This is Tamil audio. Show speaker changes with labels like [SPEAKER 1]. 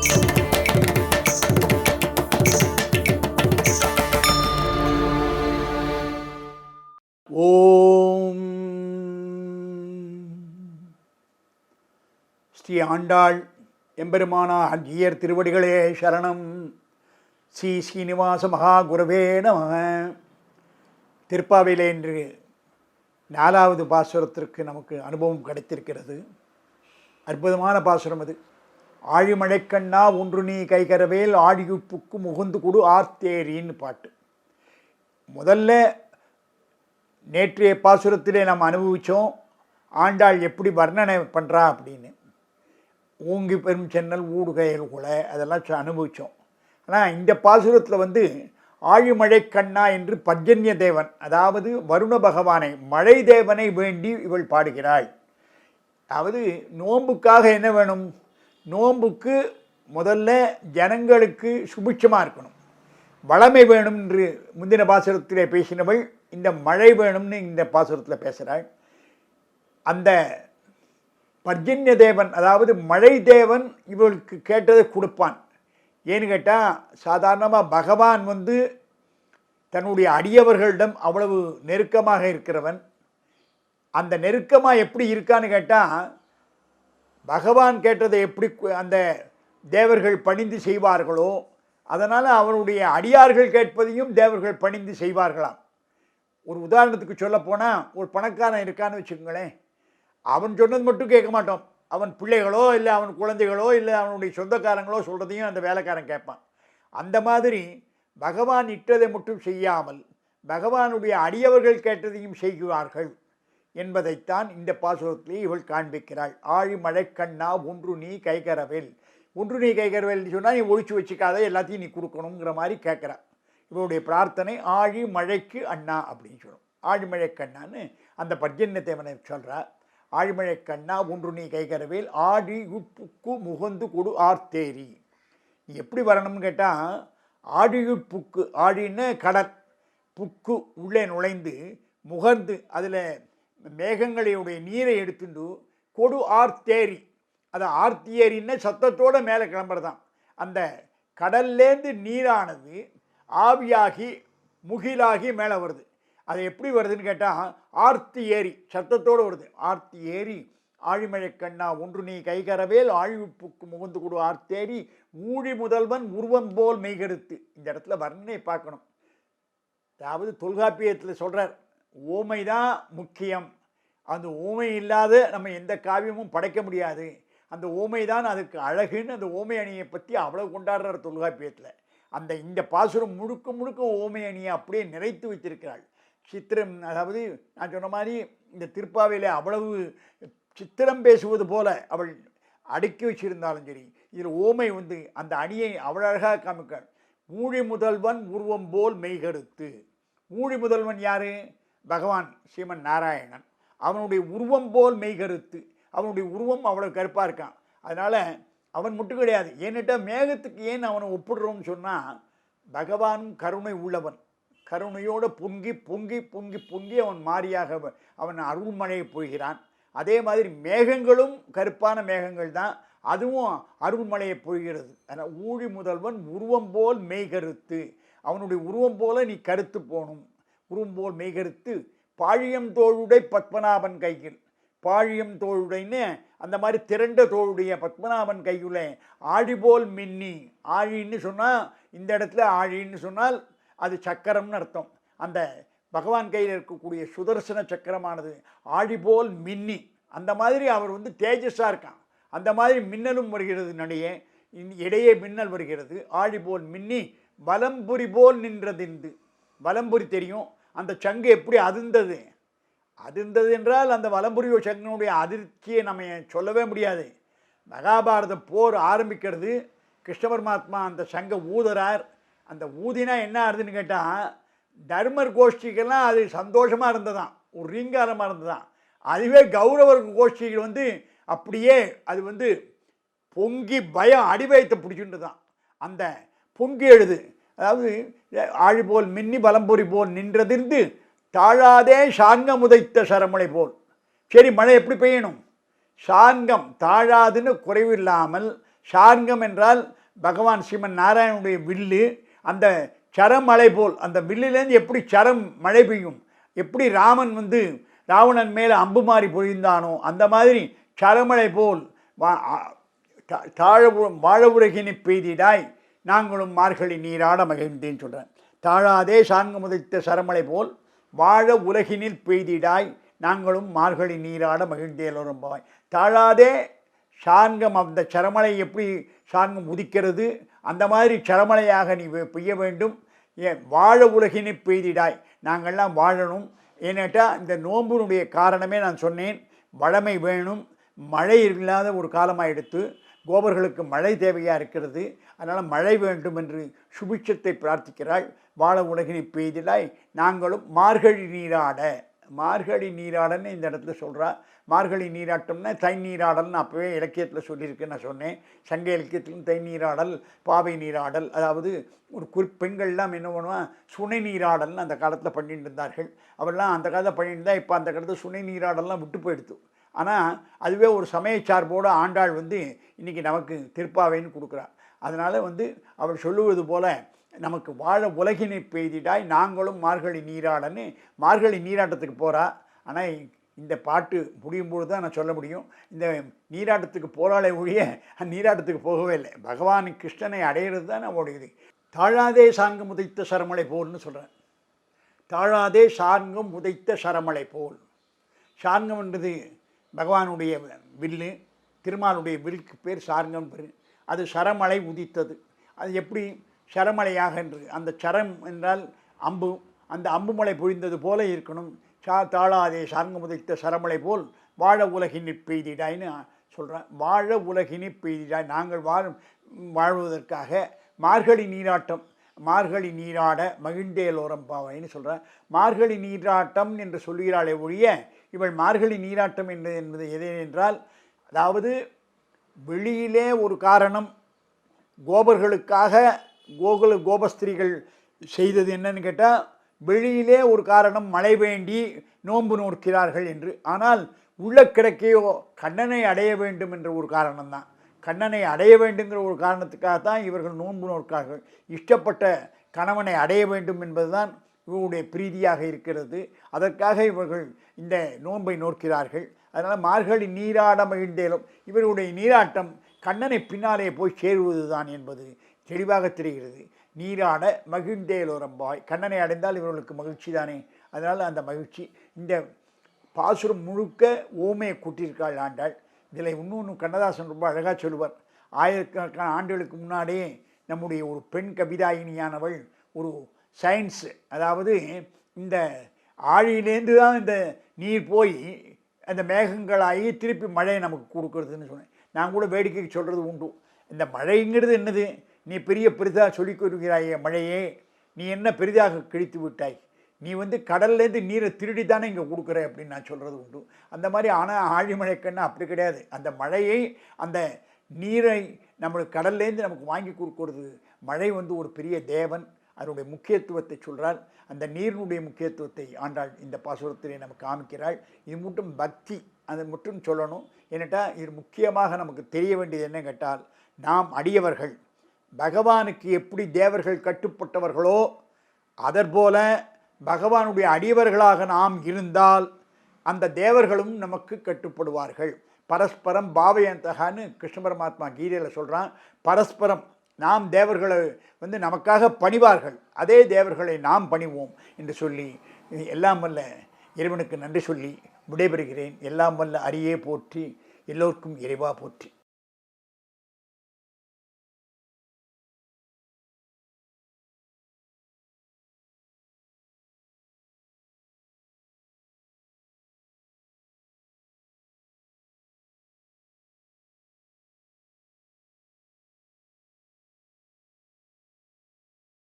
[SPEAKER 1] ஓம். ஸ்ரீ ஆண்டாள் எம்பெருமானார் ஜீயர் திருவடிகளே சரணம். ஸ்ரீ ஸ்ரீனிவாச மகா குருவே நம. திருப்பாவையில் என்று நாலாவது பாசுரத்திற்கு நமக்கு அனுபவம் கிடைத்திருக்கிறது. அற்புதமான பாசுரம் அது. ஆழிமழைக்கண்ணா ஒன்று நீ கைகரவேல் ஆழியுப்புக்கு முகுந்து கொடு ஆர்த்தேரின்னு பாட்டு. முதல்ல நேற்றைய பாசுரத்திலே நாம் அனுபவித்தோம் ஆண்டாள் எப்படி வர்ணனை பண்ணுறா அப்படின்னு. ஊங்கி பெரும் சென்னல் ஊடுகையல் கொலை அதெல்லாம் ச- அனுபவித்தோம் ஆனால் இந்த பாசுரத்தில் வந்து ஆழிமழை கண்ணா என்று பர்ஜன்ய தேவன் அதாவது வருண பகவானை மழை தேவனை வேண்டி இவள் பாடுகிறாள். அதாவது நோன்புக்காக என்ன வேணும்? நோம்புக்கு முதல்ல ஜனங்களுக்கு சுபிட்சமாக இருக்கணும். வளமை வேணும் என்று முந்தின பாசுரத்திலே பேசினவள் இந்த மழை வேணும்னு இந்த பாசுரத்தில் பேசுகிறாள் அந்த பர்ஜன்ய தேவன் அதாவது மழை தேவன் இவளுக்கு கேட்டதை கொடுப்பான். ஏன்னு கேட்டால் சாதாரணமாக பகவான் வந்து தன்னுடைய அடியவர்களிடம் அவ்வளவு நெருக்கமாக இருக்கிறவன். அந்த நெருக்கமாக எப்படி இருக்கான்னு கேட்டால் பகவான் கேட்டதை எப்படி கு- அந்த தேவர்கள் பணிந்து செய்வார்களோ அதனால் அவருடைய அடியார்கள் கேட்பதையும் தேவர்கள் பணிந்து செய்வார்களாம். ஒரு உதாரணத்துக்கு சொல்ல போனால் ஒரு பணக்காரன் இருக்கான்னு வச்சுக்கோங்களேன் அவன் சொன்னது மட்டும் கேட்க மாட்டோம். அவன் பிள்ளைகளோ இல்லை அவன் குழந்தைகளோ இல்லை அவனுடைய சொந்தக்காரங்களோ சொல்கிறதையும் அந்த வேலைக்காரன் கேட்பான். அந்த மாதிரி பகவான் இட்டதை மட்டும் செய்யாமல் பகவானுடைய அடியவர்கள் கேட்டதையும் செய்கிறார்கள். என்பதைத்தான் இந்த பாசுரத்திலே இவள் காண்பிக்கிறாள். ஆழி மழைக்கண்ணா ஒன்று நீ கைகரவேல். ஒன்று நீ கைகரவேல் சொன்னால் நீ ஒழிச்சு வச்சுக்காத எல்லாத்தையும் நீ கொடுக்கணுங்கிற மாதிரி கேட்குறா. இவருடைய பிரார்த்தனை ஆழி மழைக்கு அண்ணா அப்படின்னு சொல்லும். ஆழிமழை கண்ணான்னு அந்த பர்ஜன்ய தேவனை சொல்கிறா ஆழிமழை கண்ணா ஒன்று நீ கைகரவேல் ஆடி உப்புக்கு முகந்து கொடு ஆர்த்தேரி. நீ எப்படி வரணும்னு கேட்டால் ஆடியுட்புக்கு ஆடின்னு கடல் புக்கு உள்ளே நுழைந்து முகர்ந்து அதில் மேகங்களையுடைய நீரை எடுத்துண்டு கொடு ஆர்த்தேரி அது ஆர்த்தியேரின்னு சத்தத்தோடு மேலே கிளம்புறதான் அந்த கடல்லேருந்து நீரானது ஆவியாகி முகிலாகி மேலே வருது. அது எப்படி வருதுன்னு கேட்டால் ஆர்த்தி ஏரி சத்தத்தோடு வருது. ஆர்த்தி ஏரி ஆழிமழை கண்ணா ஒன்று நீ கைகரவேல் ஆழிவுப்புக்கு முகந்து கொடு ஆர்த்தேரி ஊழி முதல்வன் உருவம் போல் மெய்கெடுத்து. இந்த இடத்துல வர்ணனை பார்க்கணும். அதாவது தொல்காப்பியத்தில் சொல்கிறார் ஓமை தான் முக்கியம். அந்த ஓமை இல்லாத நம்ம எந்த காவியமும் படைக்க முடியாது. அந்த ஓமை தான் அதுக்கு அழகுன்னு அந்த ஓமை அணியை பற்றி அவ்வளோ கொண்டாடுறார் தொல்காப்பியத்தில். அந்த இந்த பாசுரம் முழுக்க முழுக்க ஓமை அணியை அப்படியே நிறைத்து வைத்திருக்கிறாள். சித்திரம் அதாவது நான் சொன்ன மாதிரி இந்த திருப்பாவையில் அவ்வளவு சித்திரம் பேசுவது போல அவள் அடுக்கி வச்சிருந்தாலும் சரி இதில் ஓமை வந்து அந்த அணியை அவ்வளோ அழகாக காமிக்க மூழி முதல்வன் உருவம் போல் மெய்கருத்து. மூழி முதல்வன் யார்? பகவான் ஸ்ரீமன் நாராயணன். அவனுடைய உருவம் போல் மெய்கருத்து அவனுடைய உருவம் அவ்வளோ கருப்பாக இருக்கான். அதனால் அவன் மட்டும் கிடையாது. ஏன்னுட்டா மேகத்துக்கு ஏன் அவனை ஒப்பிடுறோம்னு சொன்னால் பகவானும் கருணை உள்ளவன். கருணையோடு பொங்கி பொங்கி பொங்கி பொங்கி அவன் மாறியாக அவன் அருள்மழையை போகிறான். அதே மாதிரி மேகங்களும் கருப்பான மேகங்கள் தான். அதுவும் அருள்மழையை பொய்கிறது அதனால் ஊழி முதல்வன் உருவம் போல் மெய்கருத்து அவனுடைய உருவம் போல நீ கருத்து போகணும். உரும்போல் மெய்கருத்து பாழியம் தோளுடை பத்மநாபன் கையில். பாழியம் தோளுடைன்னு அந்த மாதிரி திரண்ட தோளுடைய பத்மநாபன் கையுள்ள ஆழி போல் மின்னி. ஆழின்னு சொன்னால் இந்த இடத்துல ஆழின்னு சொன்னால் அது சக்கரம்னு அர்த்தம். அந்த பகவான் கையில் இருக்கக்கூடிய சுதர்சன சக்கரமானது ஆழி போல் மின்னி. அந்த மாதிரி அவர் வந்து தேஜஸாக இருக்கான். அந்த மாதிரி மின்னலும் வருகிறது நடையே இன் இடையே மின்னல் வருகிறது. ஆழி போல் மின்னி வலம்புரி போல் நின்றதிந்து வலம்புரி தெரியும். அந்த சங்கு எப்படி அதிர்ந்தது? அதிர்ந்தது என்றால் அந்த வலம்புரி சங்கனுடைய அதிர்ச்சியை நம்ம சொல்லவே முடியாது. மகாபாரத போர் ஆரம்பிக்கிறது. கிருஷ்ண பரமாத்மா அந்த சங்க ஊதுறார். அந்த ஊதினா என்ன ஆகுதுன்னு கேட்டால் தர்மர் கோஷ்டிக்கெல்லாம் அது சந்தோஷமாக இருந்ததான் ஒரு ரீங்காரமாக இருந்ததான் அதுவே கௌரவர் கோஷ்டிகள் வந்து அப்படியே அது வந்து பொங்கி பயம் அடிவயத்தை பிடிச்சுட்டு தான் அந்த பொங்கி எழுது. அதாவது ஆழி போல் மின்னி பலம்பொறி போல் நின்றதிர்ந்து தாழாதே சாங்கம் உதைத்த சரமழை போல். சரி மழை எப்படி பெய்யணும்? சாங்கம் தாழாதுன்னு குறைவில்லாமல் சாங்கம் என்றால் பகவான் ஸ்ரீமன் நாராயணனுடைய வில்லு அந்த சரமழை போல் அந்த வில்லிலேருந்து எப்படி சரம் மழை பெய்யும்? எப்படி ராமன் வந்து ராவணன் மேலே அம்பு மாறி பொழிந்தானோ அந்த மாதிரி சரமழை போல் வா- தா- தாழ வாழ உலகினை பெய்திடாய். நாங்களும் மார்கழி நீராட மகிழ்ந்தேன்னு சொல்கிறேன் தாழாதே சாங்க முதைத்த சரமலை போல் வாழ உலகினில் பெய்திடாய் நாங்களும் மார்கழி நீராட மகிழ்ந்தேலோரம்பாய் தாழாதே சாங்கம் அந்த சரமலை எப்படி சாங்கம் உதிக்கிறது அந்த மாதிரி சரமலையாக நீ பெய்ய வேண்டும். ஏன் வாழ உலகினை பெய்திடாய் நாங்கள்லாம் வாழணும். ஏன்னேட்டா இந்த நோம்பினுடைய காரணமே நான் சொன்னேன். வளமை வேணும். மழை இல்லாத ஒரு காலமாக எடுத்து கோபர்களுக்கு மழை தேவையாக இருக்கிறது. அதனால் மழை வேண்டும் என்று சுபிட்சத்தை பிரார்த்திக்கிறாள். வாழ உலகினை பெய்திடாய் நாங்களும் மார்கழி நீராட. மார்கழி நீராடன்னு இந்த இடத்துல சொல்கிறா மார்கழி நீராட்டம்னா தை நீராடல்னு அப்போவே இலக்கியத்தில் சொல்லியிருக்கு நான் சொன்னேன். சங்க இலக்கியத்திலும் தை நீராடல் பாவை நீராடல் அதாவது ஒரு குறி பெண்கள்லாம் என்ன பண்ணுவான் சுனை நீராடல்னு அந்த காலத்தில் பண்ணிட்டு இருந்தார்கள். அவெல்லாம் அந்த காலத்தில் பண்ணிட்டு இருந்தால் இப்போ அந்த காலத்தில் சுனை நீராடல்லாம் விட்டு போயிடுத்து. ஆனால் அதுவே ஒரு சமய சார்போடு ஆண்டாள் வந்து இன்றைக்கி நமக்கு திருப்பாவைன்னு கொடுக்குறாள் அதனால் வந்து அவள் சொல்லுவது போல நமக்கு வாழ உலகினை பெய்திடாய் நாங்களும் மார்கழி நீராடன்னு. மார்கழி நீராட்டத்துக்கு போகிறா ஆனால் இந்த பாட்டு முடியும் பொழுது தான் நான் சொல்ல முடியும். இந்த நீராட்டத்துக்கு போராளே ஒழிய நீராட்டத்துக்கு போகவே இல்லை. பகவான் கிருஷ்ணனை அடையிறது தான் நம்மளுடைய இது தாழாதே சாங்கம் உதைத்த சரமலை போல்னு சொல்கிறேன் தாழாதே சாங்கம் உதைத்த சரமலை போல். சாங்கம்ன்றது பகவானுடைய வில்லு திருமாலுடைய வில்லுக்கு பேர் சார்ங்கம் பேர். அது சரமலை உதித்தது. அது எப்படி? சரமலையாக என்று. அந்த சரம் என்றால் அம்பு. அந்த அம்பு மலை பொழிந்தது போல இருக்கணும். சா தாழாதே சார்ங்கம் உதைத்த சரமலை போல் வாழ உலகினி பெய்திடாய்ன்னு சொல்கிறேன் வாழ உலகினி பெய்திடாய். நாங்கள் வாழும் வாழ்வதற்காக மார்கழி நீராட்டம். மார்கழி நீராட மகிழ்ந்தேலோரம் பாவைன்னு சொல்கிறேன் மார்கழி நீராட்டம் என்று சொல்கிறாளே ஒழிய இவள் மார்கழி நீராட்டம் என்று என்பது எது என்றால் அதாவது வெளியிலே ஒரு காரணம் கோபர்களுக்காக கோகுல கோபஸ்திரிகள் செய்தது என்னன்னு கேட்டால் வெளியிலே ஒரு காரணம் மழை வேண்டி நோன்பு நோக்கிறார்கள் என்று. ஆனால் உள்ள கிடக்கையோ கண்ணனை அடைய வேண்டும் என்ற ஒரு காரணம்தான். கண்ணனை அடைய வேண்டுங்கிற ஒரு காரணத்துக்காகத்தான் இவர்கள் நோன்பு நோக்கார்கள் இஷ்டப்பட்ட கணவனை அடைய வேண்டும் என்பதுதான் இவருடைய பிரீதியாக இருக்கிறது. அதற்காக இவர்கள் இந்த நோன்பை நோக்கிறார்கள். அதனால் மார்கழி நீராட மகிழ்ந்தேலும் இவருடைய நீராட்டம் கண்ணனை பின்னாலே போய் சேருவதுதான் என்பது தெளிவாக தெரிகிறது. நீராட மகிழ்ந்தேலோரம்பாய். கண்ணனை அடைந்தால் இவர்களுக்கு மகிழ்ச்சி தானே அதனால் அந்த மகிழ்ச்சி. இந்த பாசுரம் முழுக்க ஓமையை கூட்டியிருக்காள் ஆண்டாள். இதில் இன்னொன்று கண்ணதாசன் ரொம்ப அழகாக சொல்லுவார். ஆயிரக்கணக்கான ஆண்டுகளுக்கு முன்னாடியே நம்முடைய ஒரு பெண் கவிதாயினியானவள் ஒரு சயின்ஸு அதாவது இந்த ஆழியிலேருந்து தான் இந்த நீர் போய் அந்த மேகங்களாகி திருப்பி மழையை நமக்கு கொடுக்கறதுன்னு சொன்னேன். நான் கூட வேடிக்கைக்கு சொல்கிறது உண்டு. இந்த மழைங்கிறது என்னது? நீ பெரிய பெரிதாக சொல்லிக் கொள்கிறாயே மழையே. நீ என்ன பெரிதாக கிழித்து விட்டாய்? நீ வந்து கடல்லேருந்து நீரை திருடி தானே இங்கே கொடுக்குற அப்படின்னு நான் சொல்கிறது உண்டு. அந்த மாதிரி ஆனால் ஆழிமழைக்கண்ணா அப்படி கிடையாது. அந்த மழையை அந்த நீரை நம்மளுக்கு கடல்லேருந்து நமக்கு வாங்கி கொடுக்கறது மழை வந்து ஒரு பெரிய தேவன். அதனுடைய முக்கியத்துவத்தை சொல்கிறார் அந்த நீரினுடைய முக்கியத்துவத்தை ஆண்டாள் இந்த பாசுரத்திலே நமக்கு காமிக்கிறாள். இது மட்டும் பக்தி அதை மட்டும் சொல்லணும். ஏன்னட்டா இது முக்கியமாக நமக்கு தெரிய வேண்டியது என்ன கேட்டால் நாம் அடியவர்கள் பகவானுக்கு எப்படி தேவர்கள் கட்டுப்பட்டவர்களோ அதற்போல பகவானுடைய அடியவர்களாக நாம் இருந்தால் அந்த தேவர்களும் நமக்கு கட்டுப்படுவார்கள். பரஸ்பரம் பாவயந்தகான்னு கிருஷ்ண பரமாத்மா கீதையில் சொல்கிறான் பரஸ்பரம் நாம் தேவர்களை வந்து நமக்காக பணிவார்கள். அதே தேவர்களை நாம் பணிவோம் என்று சொல்லி எல்லாம் வல்ல இறைவனுக்கு நன்றி சொல்லி விடைபெறுகிறேன். எல்லாம் வல்ல அரியே போற்றி எல்லோருக்கும் இறைவா போற்றி.